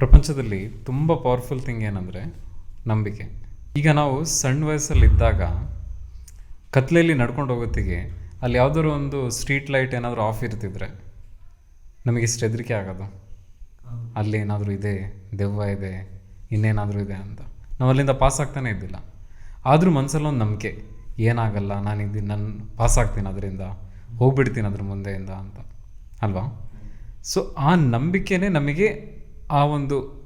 ಪ್ರಪಂಚದಲ್ಲಿ ತುಂಬ powerful thing ಏನಂದರೆ ನಂಬಿಕೆ. ಈಗ ನಾವು ಸಣ್ಣ ವಯಸ್ಸಲ್ಲಿ ಇದ್ದಾಗ ಕತ್ಲೆಯಲ್ಲಿ ನಡ್ಕೊಂಡು ಹೋಗೋತ್ತಿಗೆ ಅಲ್ಲಿ ಯಾವುದಾದ್ರು ಒಂದು ಸ್ಟ್ರೀಟ್ ಲೈಟ್ ಏನಾದರೂ ಆಫ್ ಇರ್ತಿದ್ರೆ ನಮಗೆ ಇಷ್ಟು ಹೆದರಿಕೆ ಆಗೋದು. ಅಲ್ಲಿ ಏನಾದರೂ ಇದೆ ದೆವ್ವ ಇದೆ ಇನ್ನೇನಾದರೂ ಇದೆ ಅಂತ. ನಾವು ಅಲ್ಲಿಂದ ಪಾಸ್ ಆಗ್ತಾನೆ ಇದ್ದಿಲ್ಲ. ಆದರೂ ಮನಸ್ಸಲ್ಲೊಂದು ನಂಬಿಕೆ ಏನಾಗಲ್ಲ ನಾನು ಇದ್ದೀನಿ ನನ್ನ ಪಾಸ್ ಆಗ್ತೀನಿ ಅದರಿಂದ ಹೋಗ್ಬಿಡ್ತೀನಿ ಅದ್ರ ಮುಂದೆಯಿಂದ ಅಂತ. ಅಲ್ವಾ? ಸೊ ಆ ನಂಬಿಕೆನೇ ನಮಗೆ ಆ ಒಂದು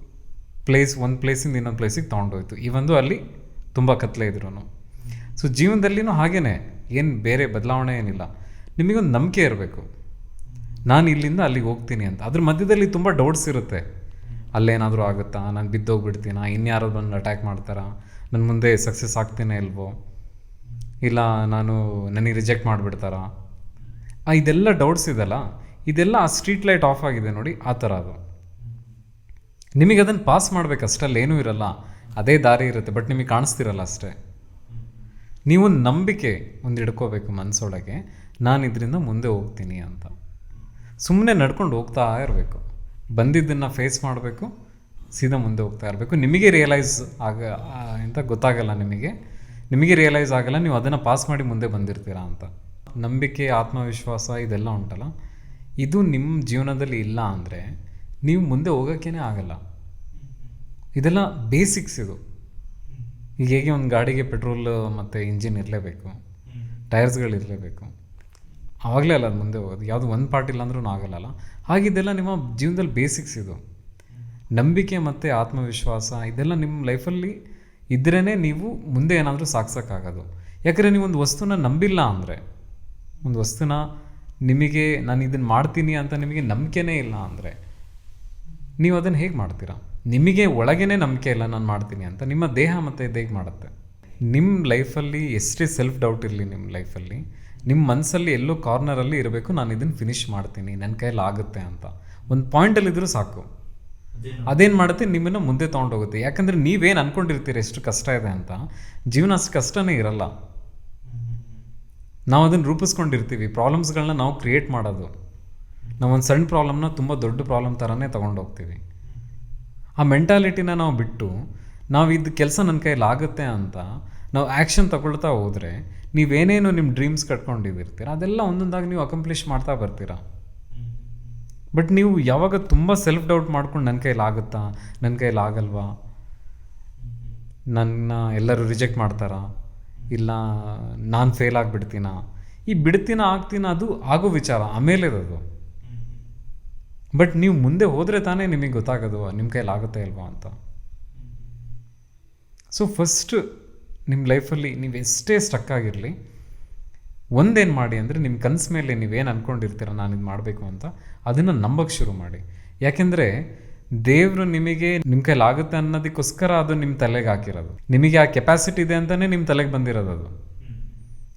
ಪ್ಲೇಸ್ ಒಂದು ಪ್ಲೇಸಿಂದ ಇನ್ನೊಂದು ಪ್ಲೇಸಿಗೆ ತೊಗೊಂಡೋಯ್ತು ಇವಂದು ಅಲ್ಲಿ ತುಂಬ ಕತ್ತಲೆ ಇದ್ರು ಸೊ ಜೀವನದಲ್ಲಿನೂ ಹಾಗೇ ಏನು ಬೇರೆ ಬದಲಾವಣೆ ಏನಿಲ್ಲ. ನಿಮಗೊಂದು ನಂಬಿಕೆ ಇರಬೇಕು. ನಾನು ಇಲ್ಲಿಂದ ಅಲ್ಲಿಗೆ ಹೋಗ್ತೀನಿ ಅಂತ. ಅದ್ರ ಮಧ್ಯದಲ್ಲಿ ತುಂಬ ಡೌಟ್ಸ್ ಇರುತ್ತೆ. ಅಲ್ಲೇನಾದರೂ ಆಗುತ್ತಾ? ನಾನು ಬಿದ್ದೋಗ್ಬಿಡ್ತೀನಾ? ಇನ್ಯಾರು ಬಂದು ಅಟ್ಯಾಕ್ ಮಾಡ್ತಾರಾ? ನನ್ನ ಮುಂದೆ ಸಕ್ಸಸ್ ಆಗ್ತೀನೇ ಇಲ್ವೋ? ಇಲ್ಲ, ನಾನು ನನಗೆ ರಿಜೆಕ್ಟ್ ಮಾಡಿಬಿಡ್ತಾರಾ? ಇದೆಲ್ಲ ಡೌಟ್ಸ್ ಇದೆಲ್ಲ. ಇದೆಲ್ಲ ಆ ಸ್ಟ್ರೀಟ್ ಲೈಟ್ ಆಫ್ ಆಗಿದೆ ನೋಡಿ, ಆ ಥರ ಅದು. ನಿಮಗೆ ಅದನ್ನು ಪಾಸ್ ಮಾಡ್ಬೇಕು ಅಷ್ಟಲ್ಲಿ ಏನೂ ಇರಲ್ಲ. ಅದೇ ದಾರಿ ಇರುತ್ತೆ ಬಟ್ ನಿಮಗೆ ಕಾಣಿಸ್ತಿರಲ್ಲ ಅಷ್ಟೇ. ನೀವು ನಂಬಿಕೆ ಒಂದು ಹಿಡ್ಕೋಬೇಕು ಮನಸ್ಸೊಳಗೆ ನಾನು ಇದರಿಂದ ಮುಂದೆ ಹೋಗ್ತೀನಿ ಅಂತ. ಸುಮ್ಮನೆ ನಡ್ಕೊಂಡು ಹೋಗ್ತಾ ಇರಬೇಕು. ಬಂದಿದ್ದನ್ನು ಫೇಸ್ ಮಾಡಬೇಕು, ಸೀದಾ ಮುಂದೆ ಹೋಗ್ತಾ ಇರಬೇಕು. ನಿಮಗೆ ರಿಯಲೈಸ್ ಆಗ ಅಂತ ಗೊತ್ತಾಗಲ್ಲ ನಿಮಗೆ. ನಿಮಗೆ ರಿಯಲೈಸ್ ಆಗಲ್ಲ, ನೀವು ಅದನ್ನು ಪಾಸ್ ಮಾಡಿ ಮುಂದೆ ಬಂದಿರ್ತೀರಾ ಅಂತ. ನಂಬಿಕೆ, ಆತ್ಮವಿಶ್ವಾಸ ಇದೆಲ್ಲ ಉಂಟಲ್ಲ. ಇದು ನಿಮ್ಮ ಜೀವನದಲ್ಲಿ ಇಲ್ಲ ಅಂದರೆ ನೀವು ಮುಂದೆ ಹೋಗೋಕ್ಕೇ ಆಗಲ್ಲ. ಇದೆಲ್ಲ ಬೇಸಿಕ್ಸ್ ಇದು. ಈಗ ಹೇಗೆ ಒಂದು ಗಾಡಿಗೆ ಪೆಟ್ರೋಲ್ ಮತ್ತು ಇಂಜಿನ್ ಇರಲೇಬೇಕು. ಟೈರ್ಸ್ಗಳಿರಲೇಬೇಕು ಆವಾಗಲೇ ಅಲ್ಲ ಅದು ಮುಂದೆ ಹೋಗೋದು. ಯಾವುದು ಒಂದು ಪಾರ್ಟ್ ಇಲ್ಲ ಅಂದ್ರೂ ಆಗಲ್ಲಲ್ಲ ಹಾಗಿದೆಲ್ಲ ನಿಮ್ಮ ಜೀವನದಲ್ಲಿ ಬೇಸಿಕ್ಸ್ ಇದು. ನಂಬಿಕೆ ಮತ್ತು ಆತ್ಮವಿಶ್ವಾಸ ಇದೆಲ್ಲ ನಿಮ್ಮ ಲೈಫಲ್ಲಿ ಇದ್ರೇ ನೀವು ಮುಂದೆ ಏನಾದರೂ ಸಾಗ್ಸೋಕ್ಕಾಗೋದು ಯಾಕಂದರೆ ನೀವು ಒಂದು ವಸ್ತುನ ನಂಬಿಲ್ಲ ಅಂದರೆ, ಒಂದು ವಸ್ತುನ ನಿಮಗೆ ನಾನು ಇದನ್ನು ಮಾಡ್ತೀನಿ ಅಂತ ನಿಮಗೆ ನಂಬಿಕೆನೇ ಇಲ್ಲ ಅಂದರೆ ನೀವು ಅದನ್ನು ಹೇಗೆ ಮಾಡ್ತೀರಾ? ನಿಮಗೆ ಒಳಗೇನೆ ನಂಬಿಕೆ ಇಲ್ಲ ನಾನು ಮಾಡ್ತೀನಿ ಅಂತ. ನಿಮ್ಮ ದೇಹ ಮತ್ತು ಇದು ಹೇಗೆ ಮಾಡುತ್ತೆ? ನಿಮ್ಮ ಲೈಫಲ್ಲಿ ಎಷ್ಟೇ ಸೆಲ್ಫ್ ಡೌಟ್ ಇರಲಿ ನಿಮ್ಮ ಲೈಫಲ್ಲಿ? ನಿಮ್ಮ ಮನಸ್ಸಲ್ಲಿ ಎಲ್ಲೋ ಕಾರ್ನರಲ್ಲಿ ಇರಬೇಕು ನಾನು ಇದನ್ನು ಫಿನಿಷ್ ಮಾಡ್ತೀನಿ ನನ್ನ ಕೈಯಲ್ಲಿ ಆಗುತ್ತೆ ಅಂತ. ಒಂದು ಪಾಯಿಂಟಲ್ಲಿದ್ದರೂ ಸಾಕು. ಅದೇನು? ಮಾಡುತ್ತೆ? ನಿಮ್ಮನ್ನು ಮುಂದೆ ತೊಗೊಂಡೋಗುತ್ತೆ. ಯಾಕಂದರೆ ನೀವೇನು ಅಂದ್ಕೊಂಡಿರ್ತೀರಿ ಎಷ್ಟು ಕಷ್ಟ ಇದೆ ಅಂತ? ಜೀವನ ಅಷ್ಟು ಕಷ್ಟನೇ ಇರಲ್ಲ. ನಾವು ಅದನ್ನು ರೂಪಿಸ್ಕೊಂಡಿರ್ತೀವಿ. ಪ್ರಾಬ್ಲಮ್ಸ್ಗಳನ್ನ ನಾವು ಕ್ರಿಯೇಟ್ ಮಾಡೋದು. ನಾವು ಒಂದು ಸಣ್ಣ ಪ್ರಾಬ್ಲಮ್ನ ತುಂಬ ದೊಡ್ಡ ಪ್ರಾಬ್ಲಮ್ ಥರನೇ ತೊಗೊಂಡೋಗ್ತೀವಿ. ಆ ಮೆಂಟಾಲಿಟಿನ ನಾವು ಬಿಟ್ಟು ನಾವು ಇದು ಕೆಲಸ ನನ್ನ ಕೈಯಲ್ಲಿ ಆಗುತ್ತೆ ಅಂತ ನಾವು ಆ್ಯಕ್ಷನ್ ತಗೊಳ್ತಾ ಹೋದರೆ ನೀವೇನೇನು ನಿಮ್ಮ ಡ್ರೀಮ್ಸ್ ಕಟ್ಕೊಂಡಿದ್ದಿರ್ತೀರ ಅದೆಲ್ಲ ಒಂದೊಂದಾಗಿ ನೀವು ಅಕಂಪ್ಲಿಷ್ ಮಾಡ್ತಾ ಬರ್ತೀರಾ? ಬಟ್ ನೀವು ಯಾವಾಗ ತುಂಬ ಸೆಲ್ಫ್ ಡೌಟ್ ಮಾಡ್ಕೊಂಡು ನನ್ನ ಕೈಯಲ್ಲಿ ಆಗುತ್ತಾ? ನನ್ನ ಕೈಯಲ್ಲಿ ಆಗಲ್ವಾ? ನನ್ನ ಎಲ್ಲರೂ ರಿಜೆಕ್ಟ್ ಮಾಡ್ತಾರಾ? ಇಲ್ಲ ನಾನು ಫೇಲ್ ಆಗಿಬಿಡ್ತೀನ? ಈ ಬಿಡ್ತೀನ ಆಗ್ತೀನ ಅದು ಆಗೋ ವಿಚಾರ ಆಮೇಲೆ ಅದು ಬಟ್ ನೀವು ಮುಂದೆ ಹೋದರೆ ತಾನೇ ನಿಮಗೆ ಗೊತ್ತಾಗೋದು ನಿಮ್ಮ ಕೈಯಲ್ಲಿ ಆಗುತ್ತೆ ಅಲ್ವಾ ಅಂತ. ಸೊ ಫಸ್ಟ್ ನಿಮ್ಮ ಲೈಫಲ್ಲಿ ನೀವು ಎಷ್ಟೇ ಸ್ಟಕ್ ಆಗಿರಲಿ, ಒಂದೇನು ಮಾಡಿ ಅಂದರೆ ನಿಮ್ಮ ಕನಸು ಮೇಲೆ ನೀವೇನು ಅಂದ್ಕೊಂಡಿರ್ತೀರ ನಾನು ಇದು ಮಾಡಬೇಕು ಅಂತ, ಅದನ್ನು ನಂಬಕ್ಕೆ ಶುರು ಮಾಡಿ. ಯಾಕೆಂದರೆ ದೇವರು ನಿಮಗೆ ನಿಮ್ಮ ಕೈಲಿ ಆಗುತ್ತೆ ಅನ್ನೋದಕ್ಕೋಸ್ಕರ ಅದು ನಿಮ್ಮ ತಲೆಗೆ ಹಾಕಿರೋದು. ನಿಮಗೆ ಆ ಕೆಪಾಸಿಟಿ ಇದೆ ಅಂತಲೇ ನಿಮ್ಮ ತಲೆಗೆ ಬಂದಿರೋದು ಅದು.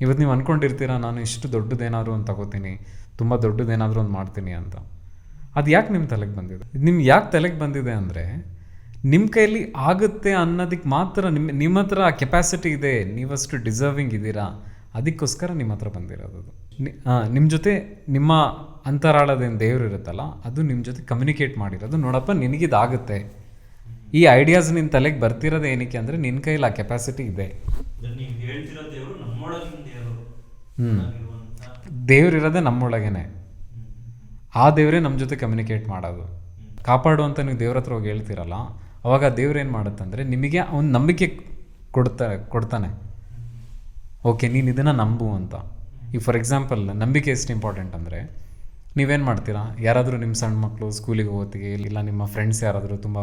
ಇವತ್ತು ನೀವು ಅಂದ್ಕೊಂಡಿರ್ತೀರ ನಾನು ಇಷ್ಟು ದೊಡ್ಡದೇನಾದರೂ ಒಂದು ತಗೋತೀನಿ, ತುಂಬ ದೊಡ್ಡದೇನಾದರೂ ಒಂದು ಮಾಡ್ತೀನಿ ಅಂತ. ಅದು ಯಾಕೆ ನಿಮ್ಮ ತಲೆಗೆ ಬಂದಿದೆ? ನಿಮ್ಗೆ ಯಾಕೆ ತಲೆಗೆ ಬಂದಿದೆ ಅಂದರೆ ನಿಮ್ಮ ಕೈಯಲ್ಲಿ ಆಗುತ್ತೆ ಅನ್ನೋದಕ್ಕೆ ಮಾತ್ರ ನಿಮ್ಮ ನಿಮ್ಮ ಹತ್ರ ಆ ಕೆಪಾಸಿಟಿ ಇದೆ ನೀವಷ್ಟು ಡಿಸರ್ವಿಂಗ್ ಇದ್ದೀರಾ ಅದಕ್ಕೋಸ್ಕರ ನಿಮ್ಮ ಹತ್ರ ಬಂದಿರೋದು ಅದು. ನಿಮ್ಮ ಜೊತೆ ನಿಮ್ಮ ಅಂತರಾಳದೇನು ದೇವರು ಇರುತ್ತಲ್ಲ ಅದು ನಿಮ್ಮ ಜೊತೆ ಕಮ್ಯುನಿಕೇಟ್ ಮಾಡಿರೋದು. ನೋಡಪ್ಪ ನಿನಗಿದಾಗುತ್ತೆ. ಈ ಐಡಿಯಾಸ್ ನಿನ್ನ ತಲೆಗೆ ಬರ್ತಿರೋದು ಏನಕ್ಕೆ ಅಂದರೆ ನಿನ್ನ ಕೈಲಿ ಆ ಕೆಪಾಸಿಟಿ ಇದೆ. ಹ್ಞೂ ದೇವರಿರೋದೇ ನಮ್ಮೊಳಗೇನೆ. ಆ ದೇವರೇ ನಮ್ಮ ಜೊತೆ ಕಮ್ಯುನಿಕೇಟ್ ಮಾಡೋದು. ಕಾಪಾಡು ಅಂತ ನೀವು ದೇವ್ರ ಹತ್ರ ಹೋಗಿ ಹೇಳ್ತೀರಲ್ಲ ಅವಾಗ ದೇವ್ರು ಏನು ಮಾಡುತ್ತಂದರೆ ನಿಮಗೆ ಒಂದು ನಂಬಿಕೆ ಕೊಡ್ತಾ ಕೊಡ್ತಾನೆ. ಓಕೆ ನೀನು ಇದನ್ನು ನಂಬು ಅಂತ. ಈಗ ಫಾರ್ ಎಕ್ಸಾಂಪಲ್ ನಂಬಿಕೆ ಎಷ್ಟು ಇಂಪಾರ್ಟೆಂಟ್ ಅಂದರೆ ನೀವೇನು ಮಾಡ್ತೀರಾ? ಯಾರಾದರೂ ನಿಮ್ಮ ಸಣ್ಣ ಮಕ್ಕಳು ಸ್ಕೂಲಿಗೆ ಹೋಗೋತ್ತಿಗೆ ಇಲ್ಲ ನಿಮ್ಮ ಫ್ರೆಂಡ್ಸ್ ಯಾರಾದರೂ ತುಂಬ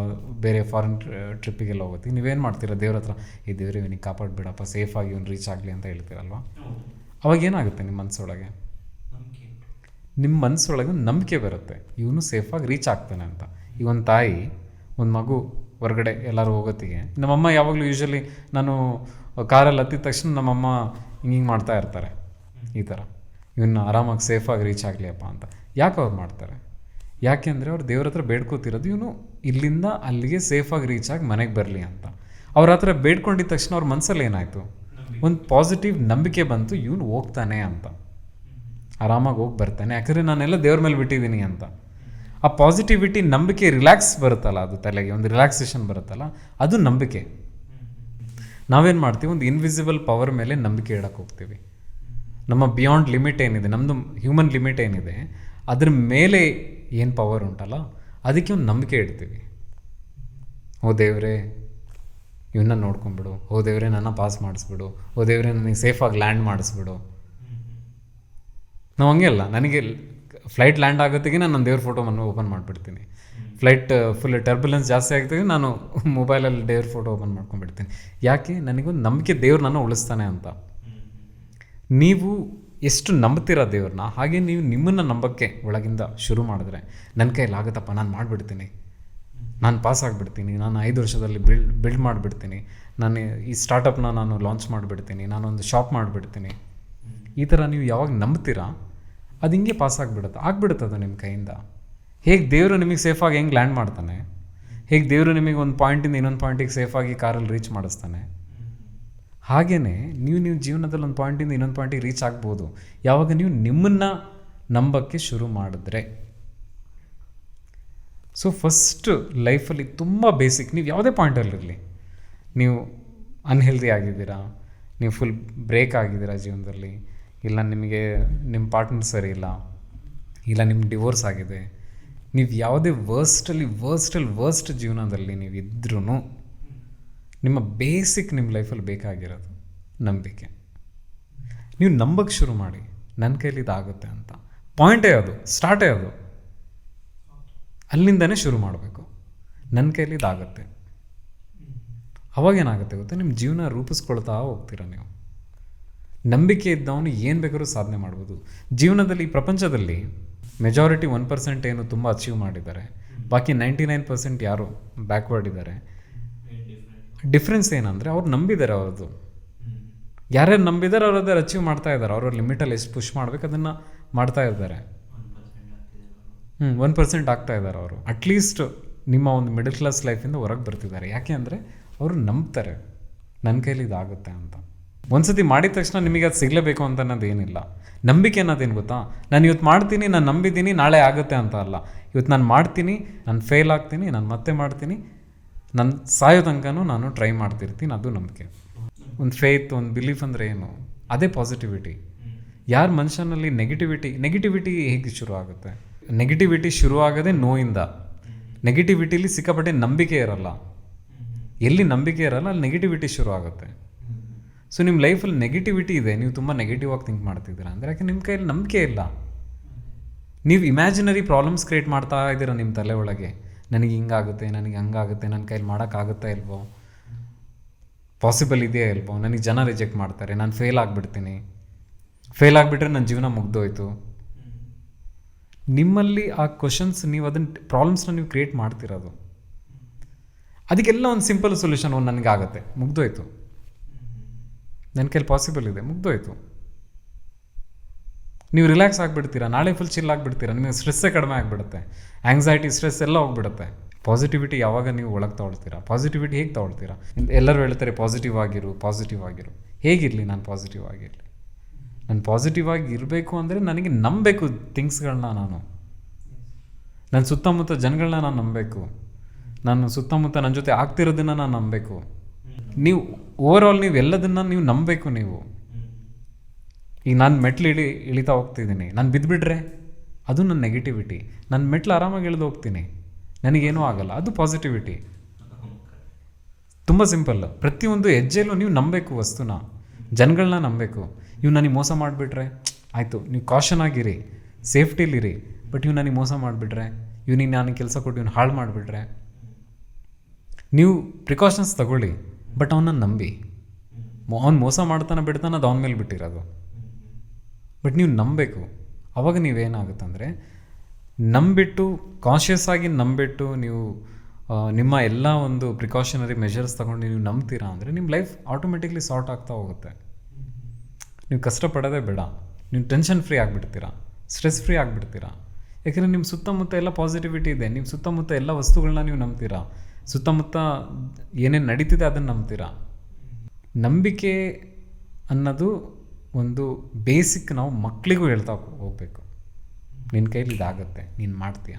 ಬೇರೆ ಫಾರಿನ್ ಟ್ರಿಪ್ಪಿಗೆಲ್ಲ ಹೋಗೋತ್ತಿಗೆ ನೀವೇನು ಮಾಡ್ತೀರಾ ದೇವ್ರ ಹತ್ರ? ಈ ದೇವ್ರಿಗೆ ಇವನಿಗೆ ಕಾಪಾಡ್ಬೇಡಪ್ಪ ಸೇಫಾಗಿ ಇವ್ನು ರೀಚ್ ಆಗಲಿ ಅಂತ ಹೇಳ್ತೀರಲ್ವ? ಅವಾಗ ಏನಾಗುತ್ತೆ ನಿಮ್ಮ ಮನಸ್ಸೊಳಗೆ ನಿಮ್ಮ ಮನಸ್ಸೊಳಗೆ ನಂಬಿಕೆ ಬರುತ್ತೆ. ಇವನು ಸೇಫಾಗಿ ರೀಚ್ ಆಗ್ತಾನೆ ಅಂತ. ಈ ಒಂದು ತಾಯಿ, ಒಂದು ಮಗು ಹೊರಗಡೆ ಎಲ್ಲರೂ ಹೋಗೋತ್ತಿಗೆ. ನಮ್ಮಮ್ಮ ಯಾವಾಗಲೂ ಯೂಶ್ವಲಿ ನಾನು ಕಾರಲ್ಲಿ ಹತ್ತಿದ ತಕ್ಷಣ ನಮ್ಮಮ್ಮ ಹಿಂಗೆ ಹಿಂಗೆ ಮಾಡ್ತಾ ಇರ್ತಾರೆ. ಈ ಥರ ಇವನ್ನ ಆರಾಮಾಗಿ ಸೇಫಾಗಿ ರೀಚ್ ಆಗಲಿ ಅಪ್ಪ ಅಂತ. ಯಾಕೆ ಅವ್ರು ಮಾಡ್ತಾರೆ? ಯಾಕೆ ಅಂದರೆ ಅವ್ರು ದೇವ್ರ ಹತ್ರ ಬೇಡ್ಕೋತಿರೋದು ಇವನು ಇಲ್ಲಿಂದ ಅಲ್ಲಿಗೆ ಸೇಫಾಗಿ ರೀಚ್ ಆಗಿ ಮನೆಗೆ ಬರಲಿ ಅಂತ. ಅವ್ರ ಹತ್ರ ಬೇಡ್ಕೊಂಡಿದ್ದ ತಕ್ಷಣ ಅವ್ರ ಮನಸ್ಸಲ್ಲಿ ಏನಾಯಿತು? ಒಂದು ಪಾಸಿಟಿವ್ ನಂಬಿಕೆ ಬಂತು, ಇವನು ಹೋಗ್ತಾನೆ ಅಂತ. ಆರಾಮಾಗಿ ಹೋಗಿ ಬರ್ತಾನೆ. ಯಾಕಂದರೆ ನಾನೆಲ್ಲ ದೇವ್ರ ಮೇಲೆ ಬಿಟ್ಟಿದ್ದೀನಿ ಅಂತ. ಆ ಪಾಸಿಟಿವಿಟಿ ನಂಬಿಕೆ ರಿಲ್ಯಾಕ್ಸ್ ಬರುತ್ತಲ್ಲ ಅದು ತಲೆಗೆ, ಒಂದು ರಿಲ್ಯಾಕ್ಸೇಷನ್ ಬರುತ್ತಲ್ಲ, ಅದು ನಂಬಿಕೆ. ನಾವೇನು ಮಾಡ್ತೀವಿ? ಒಂದು ಇನ್ವಿಸಿಬಲ್ ಪವರ್ ಮೇಲೆ ನಂಬಿಕೆ ಇಡಕ್ಕೆ ಹೋಗ್ತೀವಿ. ನಮ್ಮ ಬಿಯಾಂಡ್ ಲಿಮಿಟ್ ಏನಿದೆ ನಮ್ಮದು ಹ್ಯೂಮನ್ ಲಿಮಿಟ್ ಏನಿದೆ, ಅದ್ರ ಮೇಲೆ ಏನು ಪವರ್ ಉಂಟಲ್ಲ, ಅದಕ್ಕೆ ಒಂದು ನಂಬಿಕೆ ಇಡ್ತೀವಿ. ಓ ದೇವ್ರೇ ಇವನ್ನ ನೋಡ್ಕೊಂಬಿಡು ಓ ದೇವ್ರೆ, ನನ್ನ ಪಾಸ್ ಮಾಡಿಸ್ಬಿಡು. ಓ ದೇವ್ರೆ, ನನಗೆ ಸೇಫಾಗಿ ಲ್ಯಾಂಡ್ ಮಾಡಿಸ್ಬಿಡು. ನಾವು ಹಂಗೆ ಅಲ್ಲ ನನಗೆ ಫ್ಲೈಟ್ ಲ್ಯಾಂಡ್ ಆಗೋತ್ತಿಗೆ ನಾನು ನನ್ನ ದೇವ್ರ ಫೋಟೋವನ್ನು ಓಪನ್ ಮಾಡಿಬಿಡ್ತೀನಿ. ಫ್ಲೈಟ್ ಫುಲ್ ಟರ್ಬುಲೆನ್ಸ್ ಜಾಸ್ತಿ ಆಗ್ತಿದ್ರೆ ನಾನು ಮೊಬೈಲಲ್ಲಿ ದೇವ್ರ ಫೋಟೋ ಓಪನ್ ಮಾಡ್ಕೊಂಡ್ಬಿಡ್ತೀನಿ. ಯಾಕೆ? ನನಗೊಂದು ನಂಬಿಕೆ ದೇವ್ರು ನನ್ನ ಉಳಿಸ್ತಾನೆ ಅಂತ. ನೀವು ಎಷ್ಟು ನಂಬ್ತೀರ ದೇವ್ರನ್ನ ಹಾಗೆ ನೀವು ನಿಮ್ಮನ್ನು ನಂಬಕ್ಕೆ ಒಳಗಿಂದ ಶುರು ಮಾಡಿದ್ರೆ ನನ್ನ ಕೈಯಲ್ಲಿ ಆಗುತ್ತಪ್ಪ ನಾನು ಮಾಡಿಬಿಡ್ತೀನಿ. ನಾನು ಪಾಸ್ ಆಗಿಬಿಡ್ತೀನಿ ನಾನು ಐದು ವರ್ಷದಲ್ಲಿ ಬಿಲ್ಡ್ ಬಿಲ್ಡ್ ಮಾಡಿಬಿಡ್ತೀನಿ. ನಾನು ಈ ಸ್ಟಾರ್ಟಪ್ನ ನಾನು ಲಾಂಚ್ ಮಾಡಿಬಿಡ್ತೀನಿ ನಾನೊಂದು ಶಾಪ್ ಮಾಡಿಬಿಡ್ತೀನಿ. ಈ ಥರ ನೀವು ಯಾವಾಗ ನಂಬ್ತೀರಾ, ಅದು ಹಿಂಗೆ ಪಾಸ್ ಆಗಿಬಿಡುತ್ತೆ. ಆಗ್ಬಿಡುತ್ತೆ ಅದು ನಿಮ್ಮ ಕೈಯಿಂದ. ಹೇಗೆ ದೇವರು ನಿಮಗೆ ಸೇಫಾಗಿ ಹೆಂಗೆ ಲ್ಯಾಂಡ್ ಮಾಡ್ತಾನೆ? ಹೇಗೆ ದೇವರು ನಿಮಗೆ ಒಂದು ಪಾಯಿಂಟಿಂದ ಇನ್ನೊಂದು ಪಾಯಿಂಟಿಗೆ ಸೇಫಾಗಿ ಕಾರಲ್ಲಿ ರೀಚ್ ಮಾಡಿಸ್ತಾನೆ? ಹಾಗೆಯೇ ನೀವು ನೀವು ಜೀವನದಲ್ಲಿ ಒಂದು ಪಾಯಿಂಟಿಂದ ಇನ್ನೊಂದು ಪಾಯಿಂಟಿಗೆ ರೀಚ್ ಆಗ್ಬೋದು. ಯಾವಾಗ ನೀವು ನಿಮ್ಮನ್ನು ನಂಬಕ್ಕೆ ಶುರು ಮಾಡಿದ್ರೆ. ಸೊ ಫಸ್ಟ್ ಲೈಫಲ್ಲಿ ತುಂಬ ಬೇಸಿಕ್ ನೀವು ಯಾವುದೇ ಪಾಯಿಂಟಲ್ಲಿರಲಿ ನೀವು ಅನ್ಹೆಲ್ದಿ ಆಗಿದ್ದೀರಾ, ನೀವು ಫುಲ್ ಬ್ರೇಕ್ ಆಗಿದ್ದೀರಾ ಜೀವನದಲ್ಲಿ. ಇಲ್ಲ ನಿಮಗೆ ನಿಮ್ಮ ಪಾರ್ಟ್ನರ್ ಸರಿ ಇಲ್ಲ ಇಲ್ಲ ನಿಮ್ಮ ಡಿವೋರ್ಸ್ ಆಗಿದೆ, ನೀವು ಯಾವುದೇ ವರ್ಸ್ಟಲ್ಲಿ ವರ್ಸ್ಟಲ್ಲಿ ವರ್ಸ್ಟ್ ಜೀವನದಲ್ಲಿ ನೀವು ಇದ್ರೂ ನಿಮ್ಮ ಬೇಸಿಕ್ ನಿಮ್ಮ ಲೈಫಲ್ಲಿ ಬೇಕಾಗಿರೋದು ನಂಬಿಕೆ. ನೀವು ನಂಬಕ್ಕೆ ಶುರು ಮಾಡಿ ನನ್ನ ಕೈಲಿ ಇದಾಗುತ್ತೆ ಅಂತ. ಪಾಯಿಂಟೇ ಅದು ಸ್ಟಾರ್ಟೇ ಅದು. ಅಲ್ಲಿಂದನೇ ಶುರು ಮಾಡಬೇಕು. ನನ್ನ ಕೈಲಿ ಇದಾಗುತ್ತೆ. ಅವಾಗೇನಾಗುತ್ತೆ ಗೊತ್ತಾ? ನಿಮ್ಮ ಜೀವನ ರೂಪಿಸ್ಕೊಳ್ತಾ ಹೋಗ್ತೀರ ನೀವು. ನಂಬಿಕೆ ಇದ್ದವನು ಏನು ಬೇಕಾದ್ರೂ ಸಾಧನೆ ಮಾಡ್ಬೋದು. ಜೀವನದಲ್ಲಿ, ಪ್ರಪಂಚದಲ್ಲಿ ಮೆಜಾರಿಟಿ ಒನ್ ಪರ್ಸೆಂಟ್ ಏನು ತುಂಬ ಅಚೀವ್ ಮಾಡಿದ್ದಾರೆ. ಬಾಕಿ ನೈಂಟಿ ನೈನ್ ಪರ್ಸೆಂಟ್ ಯಾರು ಬ್ಯಾಕ್ವರ್ಡ್ ಇದ್ದಾರೆ. ಡಿಫ್ರೆನ್ಸ್ ಏನಂದರೆ ಅವ್ರು ನಂಬಿದ್ದಾರೆ ಅವ್ರದ್ದು. ಯಾರ್ಯಾರು ನಂಬಿದ್ದಾರೆ ಅವ್ರು ಅಚೀವ್ ಮಾಡ್ತಾ ಇದ್ದಾರೆ. ಅವ್ರ ಲಿಮಿಟಲ್ಲಿ ಎಷ್ಟು ಪುಷ್ ಮಾಡ್ಬೇಕು ಅದನ್ನು ಮಾಡ್ತಾ ಇದ್ದಾರೆ. ಹ್ಞೂ ಒನ್ ಪರ್ಸೆಂಟ್ ಆಗ್ತಾ ಇದ್ದಾರೆ ಅವರು. ಅಟ್ಲೀಸ್ಟ್ ನಿಮ್ಮ ಒಂದು ಮಿಡಲ್ ಕ್ಲಾಸ್ ಲೈಫಿಂದ ಹೊರಗೆ ಬರ್ತಿದ್ದಾರೆ. ಯಾಕೆ ಅಂದರೆ ಅವರು ನಂಬ್ತಾರೆ. ನನ್ನ ಕೈಲಿ ಇದಾಗುತ್ತೆ ಅಂತ. ಒಂದ್ಸತಿ ಮಾಡಿದ ತಕ್ಷಣ ನಿಮಗೆ ಅದು ಸಿಗಲೇಬೇಕು ಅಂತ ಅನ್ನೋದು ಏನಿಲ್ಲ. ನಂಬಿಕೆ ಅನ್ನೋದೇನು ಗೊತ್ತಾ? ನಾನು ಇವತ್ತು ಮಾಡ್ತೀನಿ, ನಾನು ನಂಬಿದ್ದೀನಿ, ನಾಳೆ ಆಗುತ್ತೆ ಅಂತ ಅಲ್ಲ. ಇವತ್ತು ನಾನು ಮಾಡ್ತೀನಿ, ನಾನು ಫೇಲ್ ಆಗ್ತೀನಿ, ನಾನು ಮತ್ತೆ ಮಾಡ್ತೀನಿ ನನ್ನ ಸಾಯೋ ತನಕನೂ ನಾನು ಟ್ರೈ ಮಾಡ್ತಿರ್ತೀನಿ, ಅದು ನಂಬಿಕೆ. ಒಂದು ಫೇತ್ ಒಂದು ಬಿಲೀಫ್ ಅಂದರೆ ಏನು? ಅದೇ ಪಾಸಿಟಿವಿಟಿ ಯಾರ ಮನುಷ್ಯನಲ್ಲಿ ನೆಗೆಟಿವಿಟಿ ನೆಗೆಟಿವಿಟಿ ಹೇಗೆ ಶುರು ಆಗುತ್ತೆ? ನೆಗೆಟಿವಿಟಿ ಶುರು ಆಗೋದೇ ನೋಯಿಂದ. ನೆಗೆಟಿವಿಟಿಲಿ ಸಿಕ್ಕಾಪಟ್ಟೆ ನಂಬಿಕೆ ಇರಲ್ಲ. ಎಲ್ಲಿ ನಂಬಿಕೆ ಇರಲ್ಲ, ಅಲ್ಲಿ ನೆಗೆಟಿವಿಟಿ ಶುರು ಆಗುತ್ತೆ. ಸೊ ನಿಮ್ಮ ಲೈಫಲ್ಲಿ ನೆಗೆಟಿವಿಟಿ ಇದೆ, ನೀವು ತುಂಬ ನೆಗೆಟಿವ್ ಆಗಿ ಥಿಂಕ್ ಮಾಡ್ತಿದ್ದೀರಾ? ಅಂದರೆ ಯಾಕೆ ನಿಮ್ಮ ಕೈಯಲ್ಲಿ ನಂಬಿಕೆ ಇಲ್ಲ? ನೀವು ಇಮ್ಯಾಜಿನರಿ ಪ್ರಾಬ್ಲಮ್ಸ್ ಕ್ರಿಯೇಟ್ ಮಾಡ್ತಾ ಇದ್ದೀರಾ ನಿಮ್ಮ ತಲೆ ಒಳಗೆ? ನನಗೆ ಹಿಂಗಾಗುತ್ತೆ ನನಗೆ ಹಂಗಾಗುತ್ತೆ ನನ್ನ ಕೈಯಲ್ಲಿ ಮಾಡೋಕ್ಕಾಗುತ್ತಾ ಇಲ್ವೋ? ಪಾಸಿಬಲ್ ಇದೆಯಾ ಇಲ್ವೋ? ನನಗೆ ಜನ ರಿಜೆಕ್ಟ್ ಮಾಡ್ತಾರೆ, ನಾನು ಫೇಲ್ ಆಗಿಬಿಡ್ತೀನಿ. ಫೇಲ್ ಆಗಿಬಿಟ್ರೆ ನನ್ನ ಜೀವನ ಮುಗ್ದೋಯ್ತು. ನಿಮ್ಮಲ್ಲಿ ಆ ಕ್ವಶನ್ಸ್ ನೀವು ಅದನ್ನು ಪ್ರಾಬ್ಲಮ್ಸ್ನ ನೀವು ಕ್ರಿಯೇಟ್ ಮಾಡ್ತಿರೋದು. ಅದಕ್ಕೆಲ್ಲ ಒಂದು ಸಿಂಪಲ್ ಸೊಲ್ಯೂಷನ್ ಒಂದು ನನಗಾಗತ್ತೆ, ಮುಗ್ದೋಯ್ತು. ನನ್ನ ಕೈಲಿ ಪಾಸಿಬಲ್ ಇದೆ, ಮುಗ್ದೋಯ್ತು. ನೀವು ರಿಲ್ಯಾಕ್ಸ್ ಆಗಿಬಿಡ್ತೀರಾ, ನಾಳೆ ಫುಲ್ ಚಿಲ್ ಆಗಿಬಿಡ್ತೀರಾ, ನಿಮಗೆ ಸ್ಟ್ರೆಸ್ಸೇ ಕಡಿಮೆ ಆಗಿಬಿಡುತ್ತೆ. ಆಂಗ್ಸೈಟಿ ಸ್ಟ್ರೆಸ್ ಎಲ್ಲ ಹೋಗ್ಬಿಡುತ್ತೆ. ಪಾಸಿಟಿವಿಟಿ ಯಾವಾಗ ನೀವು ಒಳಗೆ ತೊಗೊಳ್ತೀರಾ ಪಾಸಿಟಿವಿಟಿ ಹೇಗೆ ತೊಗೊಳ್ತೀರಾ ಎಲ್ಲರೂ ಹೇಳ್ತಾರೆ ಪಾಸಿಟಿವ್ ಆಗಿರು ಪಾಸಿಟಿವ್ ಆಗಿರು. ಹೇಗಿರಲಿ ನಾನು ಪಾಸಿಟಿವ್ ಆಗಿರಲಿ? ನಾನು ಪಾಸಿಟಿವ್ ಆಗಿ ಇರಬೇಕು ಅಂದರೆ ನನಗೆ ನಂಬಬೇಕು ಥಿಂಗ್ಸ್ಗಳನ್ನ ನಾನು. ನನ್ನ ಸುತ್ತಮುತ್ತ ಜನಗಳನ್ನ ನಾನು ನಂಬಬೇಕು. ನಾನು ಸುತ್ತಮುತ್ತ ನನ್ನ ಜೊತೆ ಆಗ್ತಿರೋದನ್ನು ನಾನು ನಂಬಬೇಕು. ನೀವು ಓವರ್ ಆಲ್ ನೀವು ಎಲ್ಲದನ್ನ ನೀವು. ನಂಬಬೇಕು ನೀವು ಈಗ ನಾನು ಮೆಟ್ಲು ಇಳಿ ಇಳಿತಾ ಹೋಗ್ತಿದ್ದೀನಿ ನಾನು ಬಿದ್ದುಬಿಟ್ರೆ ಅದು ನನ್ನ ನೆಗೆಟಿವಿಟಿ ನಾನು ಮೆಟ್ಲು ಆರಾಮಾಗಿ ಇಳಿದು ಹೋಗ್ತೀನಿ. ನನಗೇನೂ ಆಗಲ್ಲ. ಅದು ಪಾಸಿಟಿವಿಟಿ ತುಂಬ ಸಿಂಪಲ್ ಪ್ರತಿಯೊಂದು ಹೆಜ್ಜೆಯಲ್ಲೂ ನೀವು ನಂಬಬೇಕು ವಸ್ತುನ. ಜನಗಳನ್ನ ನಂಬಬೇಕು. ಇವು ನನಗೆ ಮೋಸ ಮಾಡಿಬಿಟ್ರೆ ಆಯಿತು ನೀವು ಕಾಷನ್ ಆಗಿರಿ. ಸೇಫ್ಟಿಲಿರಿ. ಬಟ್ ಇವು ನನಗೆ ಮೋಸ ಮಾಡಿಬಿಟ್ರೆ ಇವ್ನಿಗೆ ನಾನು ಕೆಲಸ ಕೊಟ್ಟು ಇವ್ನು ಹಾಳು ಮಾಡಿಬಿಟ್ರೆ ನೀವು ಪ್ರಿಕಾಷನ್ಸ್ ತಗೊಳ್ಳಿ. ಬಟ್ ಅವನನ್ನು ನಂಬಿ. ಅವ್ನು ಮೋಸ ಮಾಡ್ತಾನೆ ಬಿಡ್ತಾನೆ ಅದು ಅವನ ಮೇಲೆ ಬಿಟ್ಟಿರೋದು. ಬಟ್ ನೀವು ನಂಬಬೇಕು ಅವಾಗ ನೀವೇನಾಗುತ್ತಂದರೆ, ನಂಬಿಟ್ಟು ಕಾನ್ಷಿಯಸ್ ಆಗಿ ನಂಬಿಟ್ಟು ನೀವು ನಿಮ್ಮ ಎಲ್ಲ ಒಂದು ಪ್ರಿಕಾಷನರಿ ಮೆಷರ್ಸ್ ತಗೊಂಡು ನೀವು ನಂಬ್ತೀರಾ ಅಂದರೆ ನಿಮ್ಮ ಲೈಫ್ ಆಟೋಮೆಟಿಕ್ಲಿ ಸಾರ್ಟ್ ಆಗ್ತಾ ಹೋಗುತ್ತೆ. ನೀವು ಕಷ್ಟಪಡೋದೇ ಬೇಡ. ನೀವು ಟೆನ್ಷನ್ ಫ್ರೀ ಆಗಿಬಿಡ್ತೀರಾ. ಸ್ಟ್ರೆಸ್ ಫ್ರೀ ಆಗಿಬಿಡ್ತೀರಾ. ಯಾಕೆಂದರೆ ನಿಮ್ಮ ಸುತ್ತಮುತ್ತ ಎಲ್ಲ ಪಾಸಿಟಿವಿಟಿ ಇದೆ. ನಿಮ್ಮ ಸುತ್ತಮುತ್ತ ಎಲ್ಲ ವಸ್ತುಗಳನ್ನ ನೀವು ನಂಬ್ತೀರಾ. ಸುತ್ತಮುತ್ತ ಏನೇನು ನಡೀತಿದೆ ಅದನ್ನು ನಂಬ್ತೀರಾ? ನಂಬಿಕೆ ಅನ್ನೋದು ಒಂದು ಬೇಸಿಕ್ ನಾವು ಮಕ್ಕಳಿಗೂ ಹೇಳ್ತಾ ಹೋಗ್ಬೇಕು. ನಿನ್ನ ಕೈಲಿ ಇದಾಗುತ್ತೆ, ನೀನು ಮಾಡ್ತೀಯ?